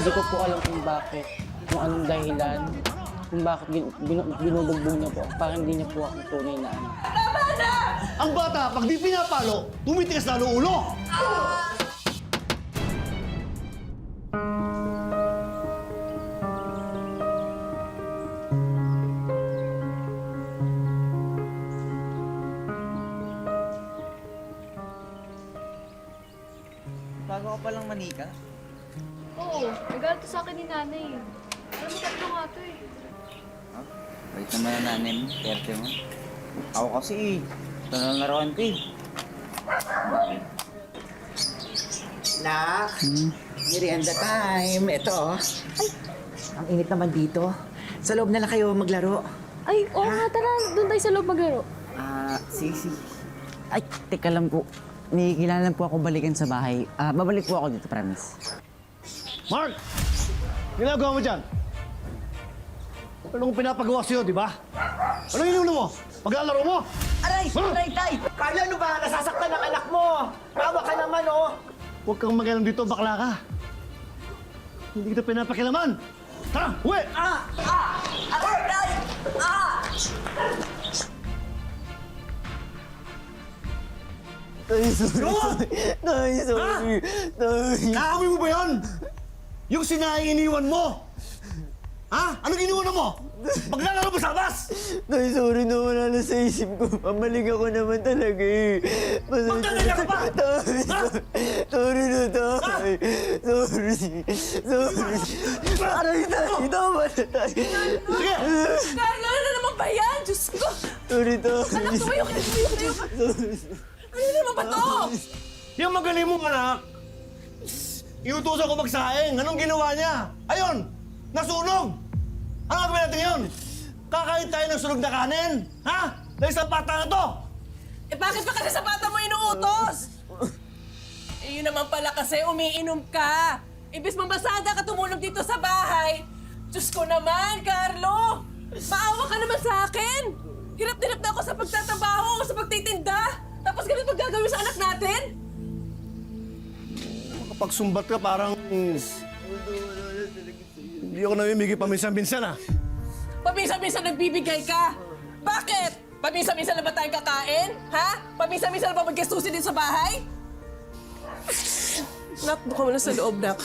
Hindi ko po alam kung bakit, kung anong dahilan, kung bakit bin- bin- binubugbog niya po. Parang hindi niya po ako tunay na ano. Ang bata, pag di pinapalo, tumitigas lalo ulo! Naman ang nanay mo, perte mo. Ako kasi eh, ito na laruan ko eh. Nak, merienda time. Ito, oh. Ay, ang init naman dito. Sa loob na lang kayo maglaro. Ay, oo nga, tara. Doon tayo sa loob maglaro. Ah, Sisi. Ay, teka lang po. May kilala po ako balikan sa bahay. Ah, babalik po ako dito, promise. Mark! Ginagawa mo dyan? Anong pinapagawa sa'yo, di ba? Anong inulo mo? Paglalaro mo? Aray! Aray, tay! Carlo, ano ba? Nasasaktan ang anak mo! Tawa ka naman, oh! Huwag kang mag dito, bakla ka. Hindi kita pinapakilaman. Tara, uwi! Ah! Ah! Aray, tay! Ah! Ay, sorry. Ay, sorry. Ay. Kaaway mo ba yun? Yung sinaing iniwan mo? Ha? Anong iniwan mo? Paglalaro mo sa labas! Ay, sorry na wala na sa isip ko. Mamaling ako naman talaga eh. Magdadala ka pa! Tay, Ha? sorry na tay. Sorry. Sorry. Aray, tay. Tama na, tay. Sige! Carlo, ano na naman ba yan? Diyos ko! Sorry, tay. Anak, tumayo ka na, tumayo ka na. Ano naman ba to? Yung magaling mong anak, inutusan ko magsaing. Anong ginawa niya? Ayun! Nasunog! Ano gagawin natin yun? Kakain tayo ng sunog na kanin? Ha? Dahil sa bata na to! Eh bakit pa kasi sa bata mo inuutos? Eh yun naman pala kasi umiinom ka. Ibis mambasada ka tumulog dito sa bahay. Diyos ko naman, Carlo! Maawa ka naman sa akin! Hirap na ako sa pagtatrabaho, sa pagtitinda! Tapos ganito pag gagawin sa anak natin? Kapag sumbat ka, parang... Hindi ako namimigay paminsan-minsan ah. Paminsan-minsan nagbibigay ka. Bakit? Paminsan-minsan na ba tayong kakain? Ha? Paminsan-minsan na ba magkastusin din sa bahay? Nak, doon ka muna sa loob, Nak.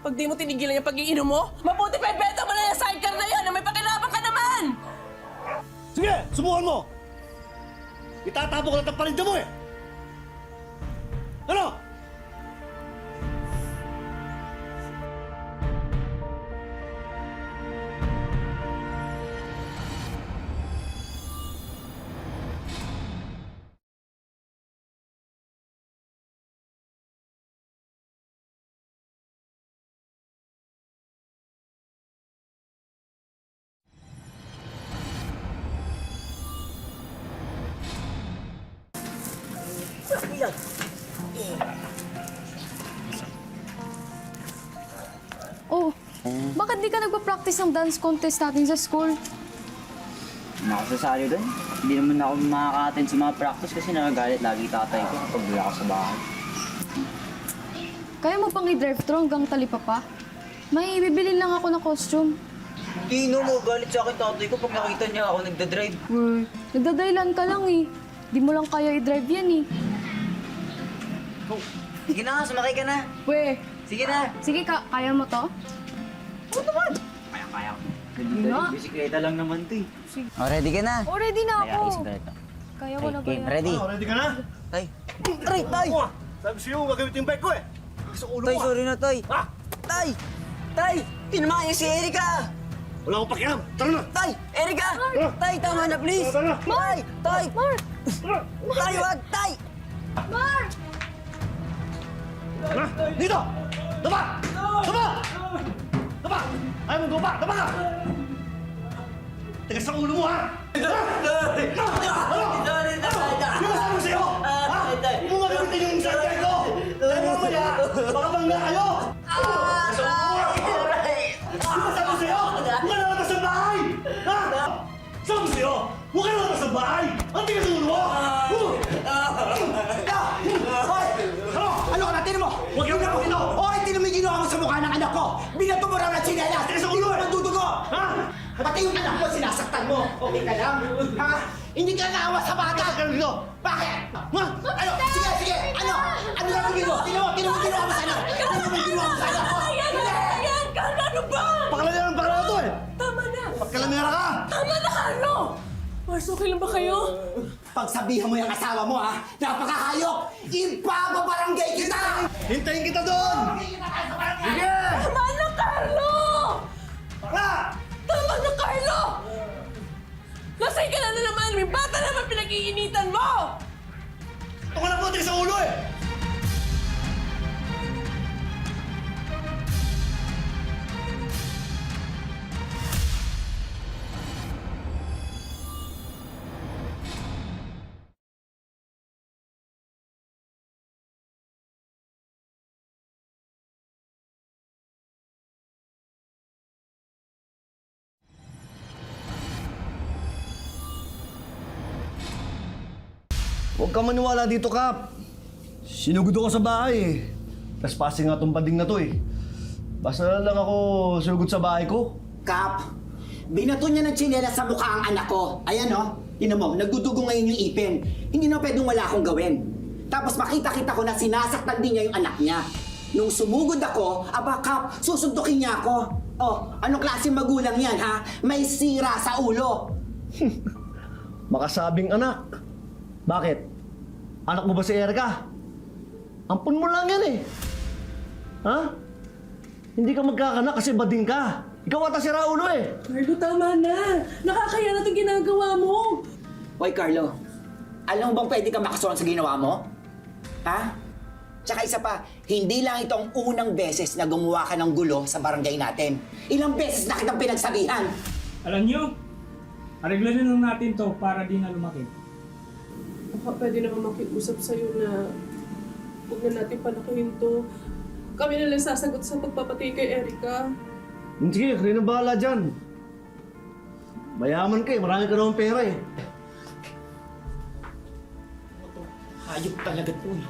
Pag di mo tinigilan yung pag-iinom mo, mabuti pa ibenta mo na yung sidecar na yan na may pakilabang ka naman! Sige, subukan mo! Itatapo ko lang ang parinda mo eh! Ano? Oh, bakit di ka nagpa-practice ng dance contest natin sa school? Nakasasali doon. Hindi naman ako makaka-attend sa mga practice kasi nakagalit lagi tatay ko kapag wala ako sa bahay. Kaya mo pang i-drive thru hanggang talipapa? May bibili lang ako ng costume. Hindi no, magalit sa akin tatay ko pag nakita niya ako nagda-drive. Uy, nagdadailan ka lang eh. Di mo lang kaya i-drive yan eh. Sige na sumakay ka na. We, Sige na. sige ka, kaya mo to? Kaya, kaya. Hindi nga. Bisikleta lang naman to eh. Oh, ready ka na? Oh, ready na Kaya, ako. bisikleta. Kaya ko na ba yan? ready? Ano, ready ka na? Tay. Tay! Ako ah! Sabi sa'yo, gagamit yung bike ko eh! Sa ulo Tay, ah! sorry na, tay. Ha? Tay! Tay! Tinamaan niyo si Erika! Wala akong pakialam! Tara na! Tay! Erika! Tay, tama na, please! Tara, tara. Tay! Tay! Mark! Tay, wag! Tay! Mark! Tara! Dito! Daba! Daba! Daba! Ayaw mo daba! Daba ka! Tigas sa ulo mo ha! Ano? Tigas ang Hindi ulo mo eh! nandudugo! Ha? Pati yung anak mo, sinasaktan mo! Okay ka lang? Ha? Hindi ka naawa sa bata! Dito? Bakit? Ha? Ano? Sige, sige! Ano? Ano mo? Tino mo, tino mo, ginawa mo sa anak! Tino mo, ginawa mo sa anak! Ayan! Ayan! Ano ba? Pakalamera ng pakala to eh! Tama na! Pagkalamera ka! Tama na, Carlo! Mars, okay lang ba kayo? Pagsabihan mo yung asawa mo, ha? Napakahayok! Ipapabarangay kita! Hintayin kita doon! Sige! Tama na, Carlo! Para! Tama na, Carlo! Lasay ka na na naman! May bata naman pinag-iinitan mo! Ito ka na po, tigas ang ulo eh! Huwag ka maniwala dito, Kap. Sinugod ako sa bahay eh. Tapos passing nga tong bading na to eh. Basta na lang ako sinugod sa bahay ko. Kap, binato niya ng tsinelas sa mukha ang anak ko. Ayan oh, tinan mo, nagdudugo ngayon yung ipin. Hindi na pwedeng wala akong gawin. Tapos makita-kita ko na sinasaktan din niya yung anak niya. Nung sumugod ako, aba Kap, susuntukin niya ako. Oh, anong klaseng magulang yan ha? May sira sa ulo. Makasabing anak. Bakit? Anak mo ba si Erica? Ampun mo lang yan eh. Ha? Hindi ka magkakanak kasi bading ka. Ikaw ata si Raulo eh. Carlo, tama na! Nakakaya na itong ginagawa mo! Hoy Carlo, alam mo bang pwede ka makasuhan sa ginawa mo? Ha? Tsaka isa pa, hindi lang itong unang beses na gumawa ka ng gulo sa barangay natin. Ilang beses na kitang pinagsabihan. Alam nyo, areglarin lang natin to para di na lumaki. Baka pwede naman makiusap sa'yo na huwag na natin palakihin to. Kami na lang sasagot sa pagpapatay kay Erica. Sige, kayo na bahala dyan. Mayaman ka eh, marami ka naman pera eh. Hayop talaga to eh.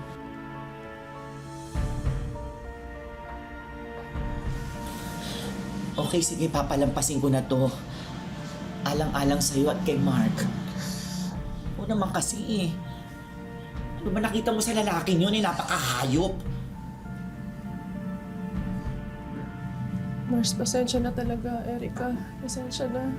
Okay, sige, papalampasin ko na to. Alang-alang sa'yo at kay Mark. Naman kasi eh. Ano ba nakita mo sa lalaking yun eh, napakahayop. Mars, pasensya na talaga, Erica. Pasensya na.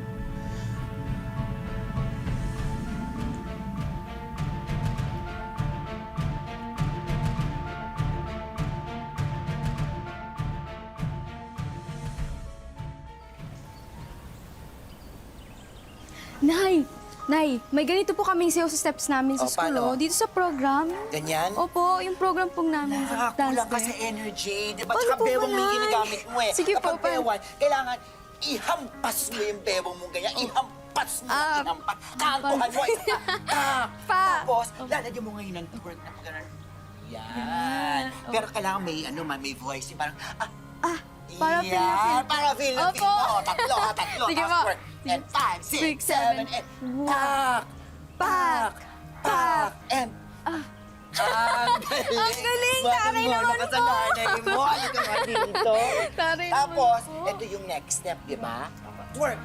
Nay! Nay, may ganito po kaming sayo sa steps namin sa Oh, school, paano? oh. Dito sa program. Ganyan? Opo, yung program pong namin. Nakakakulang ka dance sa day. energy. Di ba? Ano Tsaka po bewang Nay? ginagamit mo eh. Sige po, Kapag pa- bewang, kailangan ihampas mo yung bewang mo ganyan. Ihampas mo, Ah, ihampas. Kantuhan mo. isa pa. Ah, Pa. Tapos, lalagyan mo ngayon ng twerk na pagkanan. Yan. Pero kailangan may, ano man, may voice. Yung Parang, ah, Ah, para feel na yan. feel. Para feel na Opo. feel mo. Oh, Tatlo, ah, tatlo. Sige po. And five, six, Six, seven, seven. eight. Pak! Pak! Pak! And Ah. ang galing! Ang galing! Taray naman po. mo! Ano ka nga dito? Taray naman Tapos, po. ito yung next step, di ba? Twerk!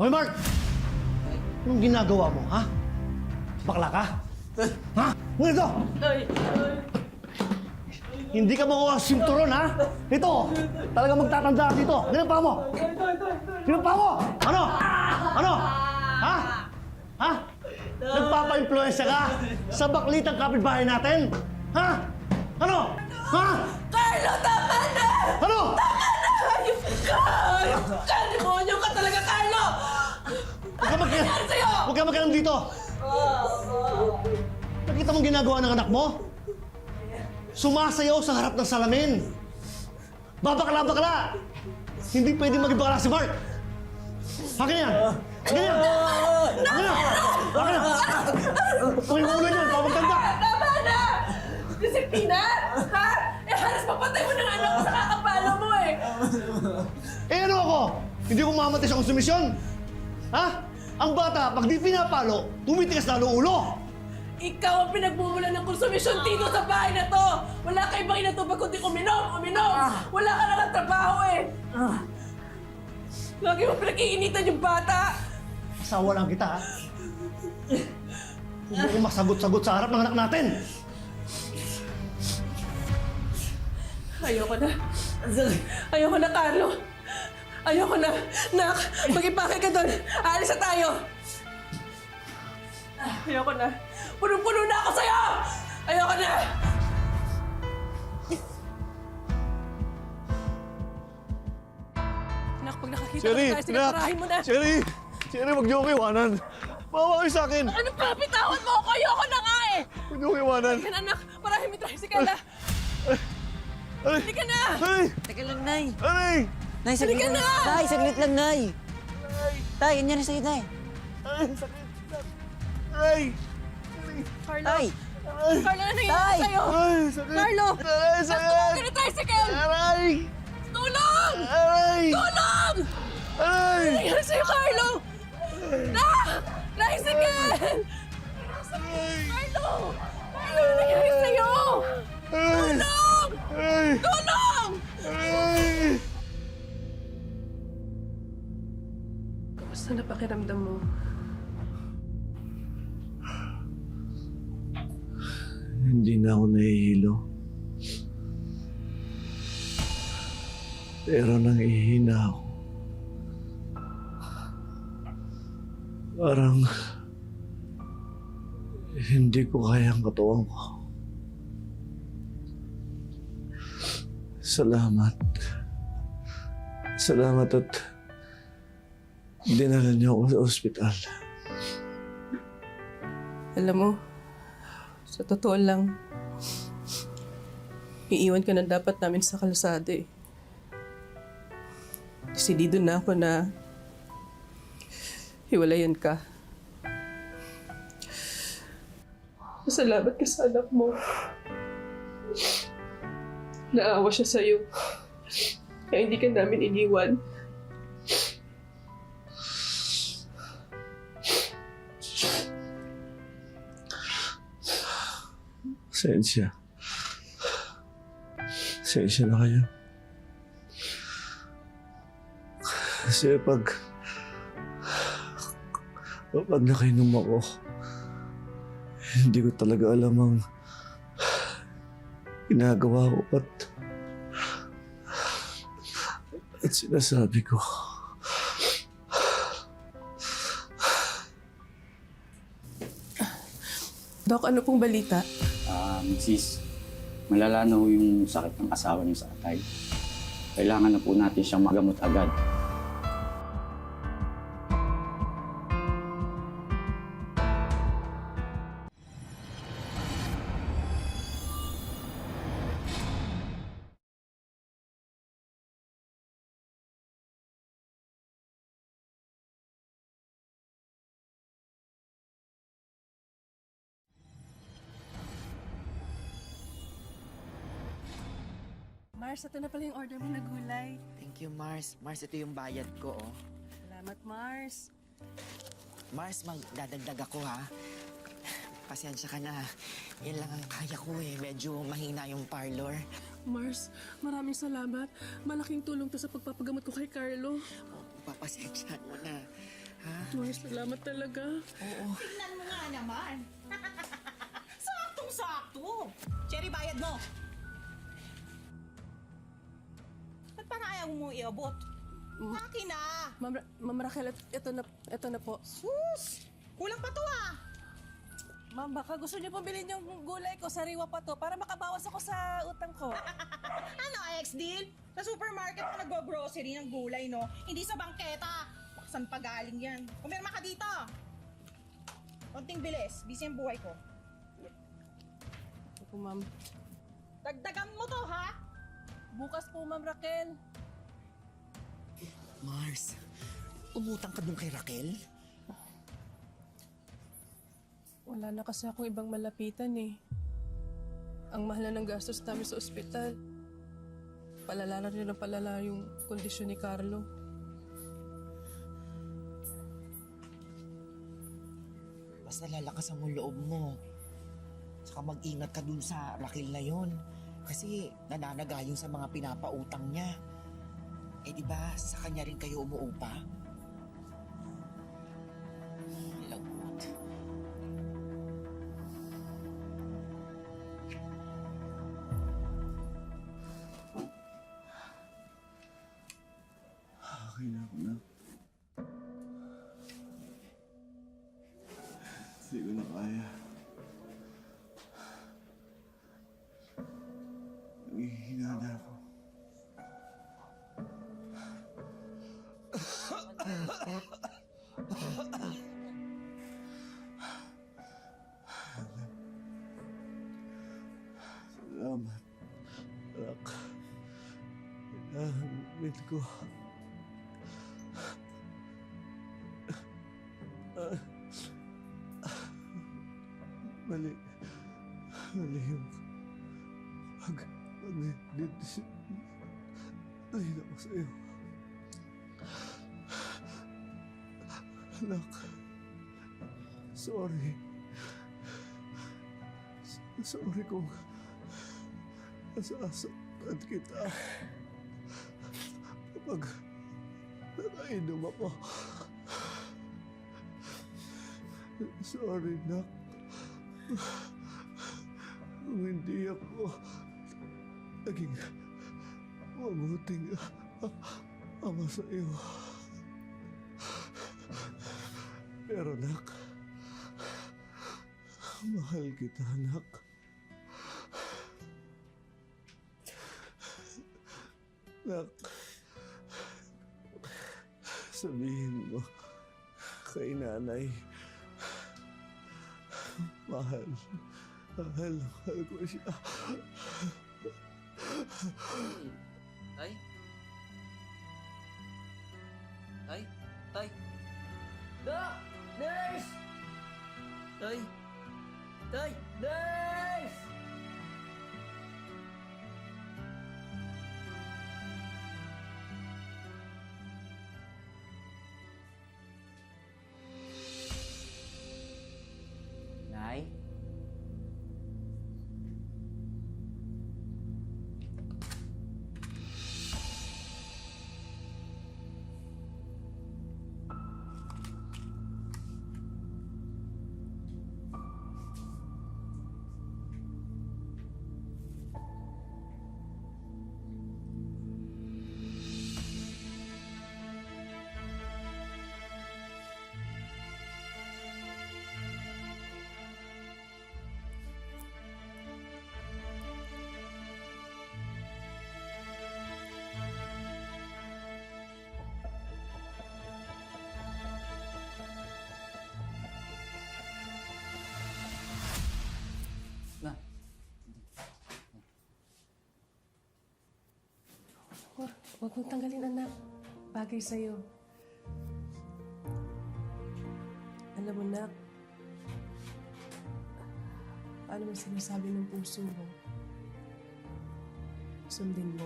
Hoy Mark! Anong ginagawa mo, ha? Bakla ka? Ha? Ano ito? Hindi ka makuha ang sinturon, ha? Ito, talaga magtatanda ka dito. Ganun pa mo. Sinumpa mo! Ano? Ano? Ha? Ha? Nagpapa-influensya ka sa baklitang kapitbahay natin? Ha? Ano? Ha? Carlo, tama na! Ano? Ayop ka! Ayop ka! Demonyo ka talaga, Carlo! Huwag ka mag- sa'yo? Huwag ka magkalam dito! Nakita mong ginagawa ng anak mo? Sumasayaw sa harap ng salamin! Babakla-bakla! Hindi pwede maging bakla si Mark! Akin yan! Akin yan! Akin yan! Akin yan! Akin yung ulo niyan! Pamagtanda! Tama na! Disiplina! Ha? Eh, halos papatay mo ng anak ko sa kakapalo mo eh! Eh ano ako? Hindi ko mamatay sa konsumisyon? Ha? Ang bata, pag di pinapalo, tumitigas lalo ulo! Ikaw ang pinagmumula ng konsumisyon dito sa bahay na to! Wala ka ibang inatubag kundi uminom, uminom! Wala ka lang trabaho eh! Lagi mo pinag-iinitan yung bata! Asawa lang kita, ha? Huwag mo kong masagot-sagot sa harap ng anak natin! Ayoko na. Ayoko na, Carlo. Ayoko na. Nak, mag-ipake ka doon. Aalis na tayo. Ayoko na. Punong-puno na ako sa'yo! Ayoko na! Nak, pag nakakita Sherry! ka tayo, sinaparahin mo na. Sherry! Sherry, huwag niyo ako iwanan! Bawa kayo sa akin! Ano pa? Bitawan mo ako! Ayoko na nga eh! Huwag niyo ako iwanan! Yan, anak. Parahin mo yung tricycle na. Aray! Hindi ka na! Aray! Teka lang, Nay. Aray! Nay, saglit Halika lang. na! Tay, saglit lang, Nay. Tay, yan yan sa'yo, Tay. Aray! Sakit! Aray! Carlo! Tay! Carlo, ano Tay! nangyayari sa'yo? Aray! Sakit! Carlo! Aray! Tumawag ka Sakit! ng tricycle! Aray! Tulong! Aray! Tulong! Aray! Ano nangyari sa'yo, Carlo? Na! Tricycle! Carlo! Carlo, ano nangyari sa'yo? Aray! Tulong! Aray! Tulong! Aray! Kamusta na pakiramdam mo? Hindi na ako nahihilo. Pero nangihina ako. Parang hindi ko kaya ang katawan ko. Salamat. Salamat at dinala niyo ako sa ospital. Alam mo, sa totoo lang, iiwan ka na dapat namin sa kalsada eh. Desidido na ako na hiwalayan ka. Masalamat ka sa anak mo. Naawa siya sa'yo. Kaya hindi ka namin iniwan. Sensya. Sensya na kayo. Kasi pag... Kapag nakainom ako, hindi ko talaga alam ang ginagawa ko at at sinasabi ko. Dok, ano pong balita? Um, sis, malala na ho yung sakit ng asawa niyo sa atay. Kailangan na po natin siyang magamot agad. Mars, ito na pala yung order mo na gulay. Thank you, Mars. Mars, ito yung bayad ko, oh. Salamat, Mars. Mars, magdadagdag ako, ha? Pasensya ka na. Yan lang ang kaya ko, eh. Medyo mahina yung parlor. Mars, maraming salamat. Malaking tulong to sa pagpapagamot ko kay Carlo. Oh, papasensyahan mo na. Ha? Mars, salamat talaga. Tingnan mo nga naman. Saktong-sakto. Cherry, bayad mo. Parang ayaw mo iabot? Akin na! Ma'am, Ra- Ma'am Raquel, et- ito na, ito na po. Sus! Kulang pa to ah! Ma'am, baka gusto niyo pong bilhin yung gulay ko, sariwa pa to, para makabawas ako sa utang ko. Ano, ex-deal? Sa supermarket ka nag-grocery ng gulay, no? Hindi sa bangketa. Saan pa galing yan? Kumirma ka dito! Konting bilis. Busy ang buhay ko. Opo, ma'am. Dagdagan mo to, ha? Bukas po, Ma'am Raquel. Mars, umutang ka dun kay Raquel? Wala na kasi akong ibang malapitan eh. Ang mahal na ng gastos namin sa ospital. Palala na rin ang palala yung kondisyon ni Carlo. Basta lalakas ang loob mo. Saka mag-ingat ka dun sa Raquel na yon. Kasi nananagayon sa mga pinapautang niya. Eh di ba sa kanya rin kayo umuupa? Ko. Mali. Mali yung pag pag dahil ako sa'yo. Anak. Sorry. Sorry kung nasasaktan kita. Kapag nakainom ako. Sorry, Nak. Kung hindi ako naging mabuting ama sa iyo. Pero, Nak, mahal kita, Nak. Nak, sabihin mo kay nanay, mahal, mahal, mahal ko siya. Tay? Huwag, mong tanggalin, anak. Bagay sa'yo. Alam mo, nak, paano mo sinasabi ng puso mo? Sundin mo.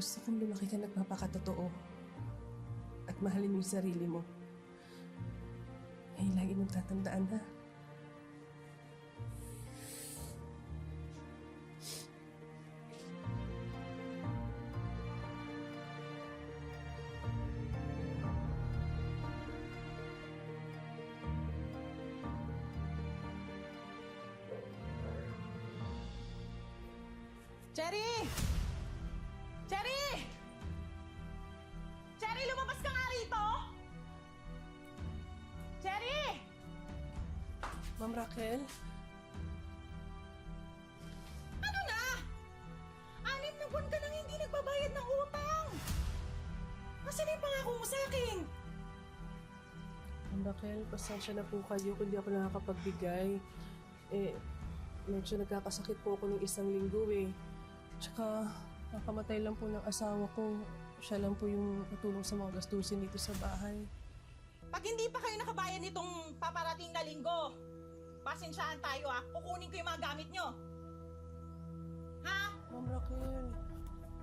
Gusto kong lumaki ka nagpapakatotoo at mahalin yung sarili mo. Ngayon lagi mong tatandaan, ha? Raquel, pasensya na po kayo kung di ako nakakapagbigay. Eh, medyo nagkakasakit po ako ng isang linggo eh. Tsaka, nakamatay lang po ng asawa ko. Siya lang po yung katulong sa mga gastusin dito sa bahay. Pag hindi pa kayo nakabayad nitong paparating na linggo, pasensyahan tayo ah. Kukunin ko yung mga gamit nyo. Ha? Ma'am Raquel,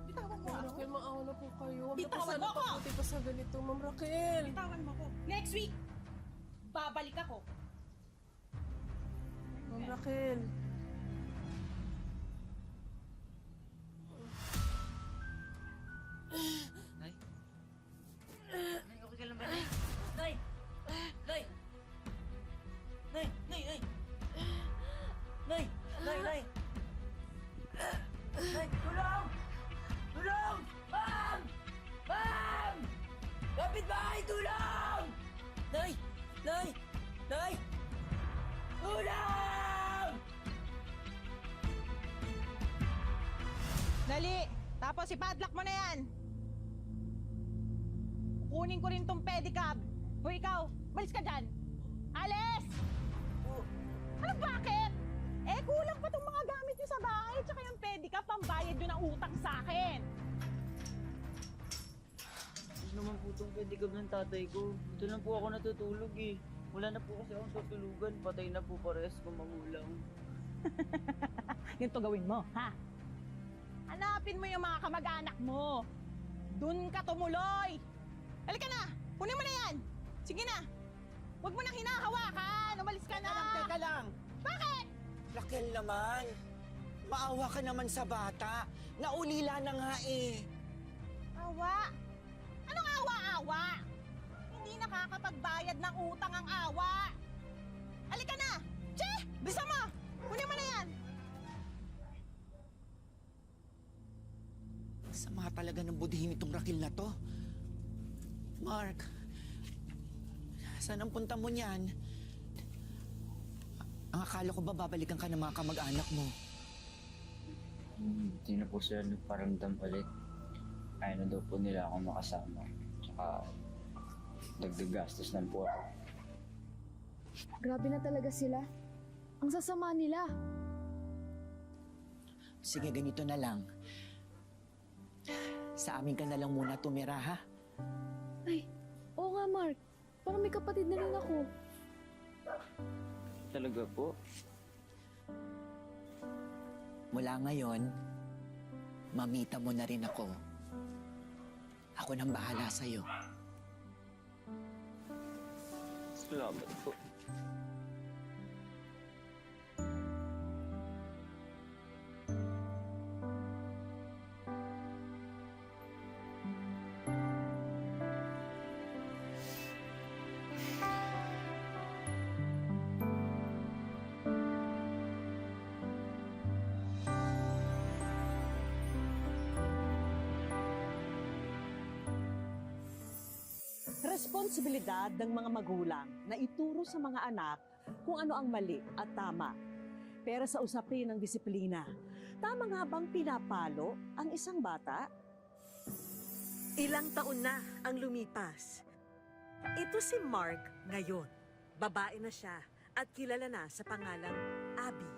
Bitawan mo Ma'am ako. Raquel, maawa na po kayo. Huwag na po Bitawan mo ako! pabuti pa sa ganito, Ma'am Raquel. Bitawan mo ko. Next week, babalik ako. Ma'am Raquel. Nay! Nay! Nay! Nay! Nay! Nay! Nay! Nay! Nay! Tulong! Tulong! Ma'am! Ma'am! Kapit bahay! Tulong! Nay! Nay! Nay! Tulong! Dali! Tapos ipadlock mo na yan. Kunin ko rin tong pedicab. O ikaw, malis ka dyan. Alis! Ano bakit? Eh, kulang pa tong mga gamit nyo sa bahay. Tsaka yung pedicab, pambayad nyo ng utang sa akin. Po itong pedicab ng tatay ko? Ito lang po ako natutulog eh. Wala na po kasi akong tutulugan. Patay na po pares kung magulang. Ganito gawin mo, ha? Hanapin mo yung mga kamag-anak mo. Doon ka tumuloy. Halika na! Kunin mo na yan! Sige na! Huwag mo nang hinahawakan! Umalis ka na! Teka lang, teka lang. Bakit? Raquel naman. Maawa ka naman sa bata. Naulila na nga eh. Awa? Anong awa-awa? Hindi nakakapagbayad ng utang ang awa. Halika na! Che! Bisa mo! Kunin mo na yan! Sama talaga ng budhin itong Raquel na to. Mark, saan ang punta mo niyan? Ang akala ko ba babalikan ka ng mga kamag-anak mo? Hindi na po sila nagparamdam ulit. Ayaw na daw po nila ako makasama. Tsaka dagdag gastos na po ako. Grabe na talaga sila. Ang sasama nila. Sige, ganito na lang. Sa amin ka na lang muna tumira, ha? Ay, oo nga Mark. Parang may kapatid na rin ako. Talaga po? Mula ngayon, mamita mo na rin ako. Ako nang bahala sa'yo. Salamat po. Responsibilidad ng mga magulang na ituro sa mga anak kung ano ang mali at tama. Pero sa usapin ng disiplina, tama nga bang pinapalo ang isang bata? Ilang taon na ang lumipas. Ito si Mark ngayon. Babae na siya at kilala na sa pangalang Abby.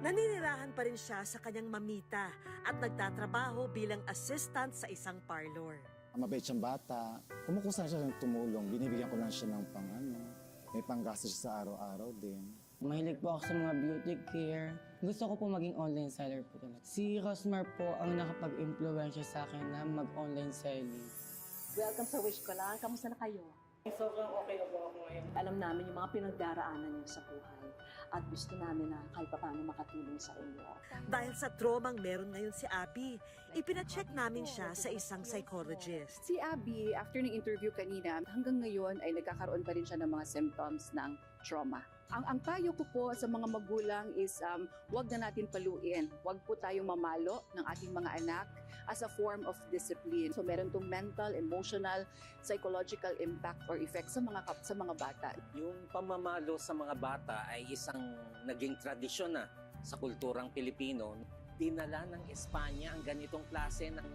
Naninirahan pa rin siya sa kanyang mamita at nagtatrabaho bilang assistant sa isang parlor. Ang mabait siyang bata. Kumukusa siya ng tumulong. Binibigyan ko lang siya ng pang ano. May panggastos siya sa araw-araw din. Mahilig po ako sa mga beauty care. Gusto ko po maging online seller po talaga. Si Rosmar po ang nakapag-impluensya sa akin na mag-online selling. Welcome sa Wish Ko Lang. Kamusta na kayo? Sobrang okay na po ako ngayon. Alam namin yung mga pinagdaraanan niyo sa buhay at gusto namin na kahit paano makatulong sa inyo. Dahil sa tromang meron ngayon si Abby, ipinacheck namin siya sa isang psychologist. Si Abby, after ng interview kanina, hanggang ngayon ay nagkakaroon pa rin siya ng mga symptoms ng trauma. Ang, ang payo ko po sa mga magulang is um, wag na natin paluin. Wag po tayong mamalo ng ating mga anak as a form of discipline. So meron tong mental, emotional, psychological impact or effect sa mga sa mga bata. Yung pamamalo sa mga bata ay isang naging tradisyon na sa kulturang Pilipino. Dinala ng Espanya ang ganitong klase ng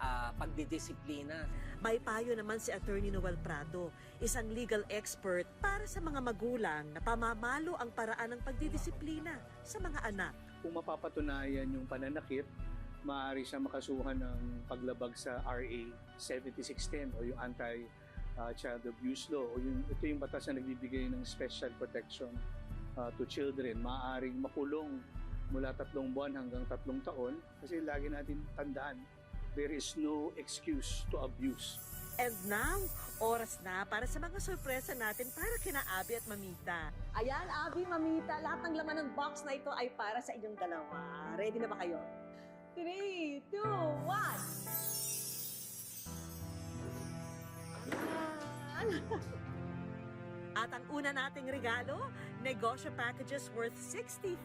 ah, pagdidisiplina. May payo naman si Attorney Noel Prado, isang legal expert para sa mga magulang na pamamalo ang paraan ng pagdidisiplina sa mga anak. Kung mapapatunayan yung pananakit, maaari siya makasuhan ng paglabag sa RA 7610 o yung Anti-Child Abuse Law o yung, ito yung batas na nagbibigay ng special protection uh, to children. Maaaring makulong mula tatlong buwan hanggang tatlong taon kasi lagi natin tandaan, there is no excuse to abuse. And now, oras na para sa mga sorpresa natin para kina Abby at Mamita. Ayan, Abby, Mamita, lahat ng laman ng box na ito ay para sa inyong dalawa. Ready na ba kayo? 3, 2, 1. At ang una nating regalo, negosyo packages worth 60,000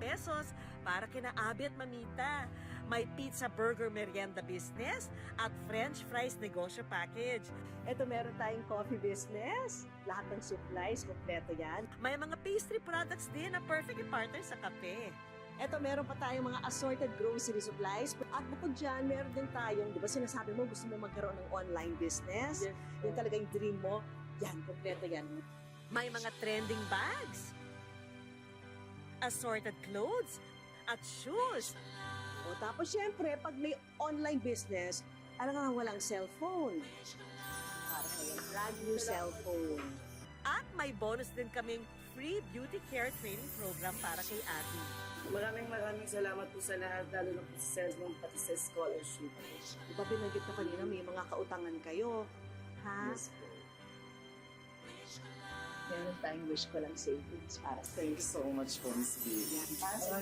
pesos para kina Abby at Mamita. May pizza burger merienda business at french fries negosyo package. Ito meron tayong coffee business. Lahat ng supplies, kompleto yan. May mga pastry products din na perfect partner sa kape. Ito, meron pa tayong mga assorted grocery supplies. At bukod dyan, meron din tayong, di ba sinasabi mo, gusto mo magkaroon ng online business? Yung talagang dream mo, yan, kompleto yan. May mga trending bags, assorted clothes, at shoes. O tapos syempre, pag may online business, alam nga walang cellphone. Para sa'yo, brand new cellphone. At may bonus din kaming free beauty care training program para kay Abby. Maraming maraming salamat po sa lahat, lalo na po sa Sesmong pati sa scholarship. Di ba binanggit ka kanina, may mga kautangan kayo. Ha? Yes po. Meron tayong wish ko lang savings para sa Thank you so much po, Miss B. Yan, para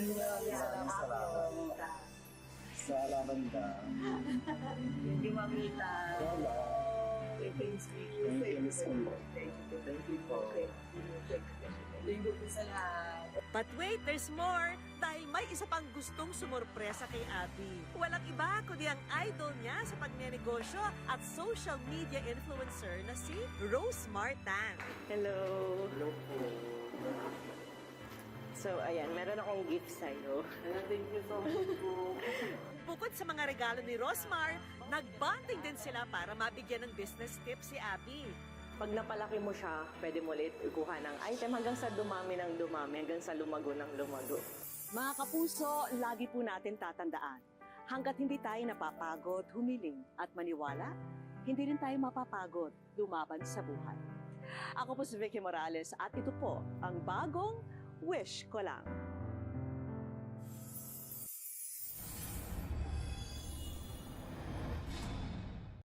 sa inyo. maraming Yan, maraming salamat. Sa lavanda. Thank you, Mamita. Wala. Thank you. Thank you, B. Thank you. Thank you po. Thank you po sa lahat. But wait, there's more! Dahil may isa pang gustong sumurpresa kay Abby. Walang iba kundi ang idol niya sa pagnenegosyo at social media influencer na si Rose Martan. Hello. Hello po. So, ayan, meron akong gift sa'yo. Thank you so much po. Bukod sa mga regalo ni Rosmar, nagbanding din sila para mabigyan ng business tips si Abby. Pag napalaki mo siya, pwede mo ulit ikuha ng item hanggang sa dumami ng dumami, hanggang sa lumago ng lumago. Mga kapuso, lagi po natin tatandaan. Hanggat hindi tayo napapagod, humiling at maniwala, hindi rin tayo mapapagod lumaban sa buhay. Ako po si Vicky Morales at ito po ang bagong Wish Ko Lang.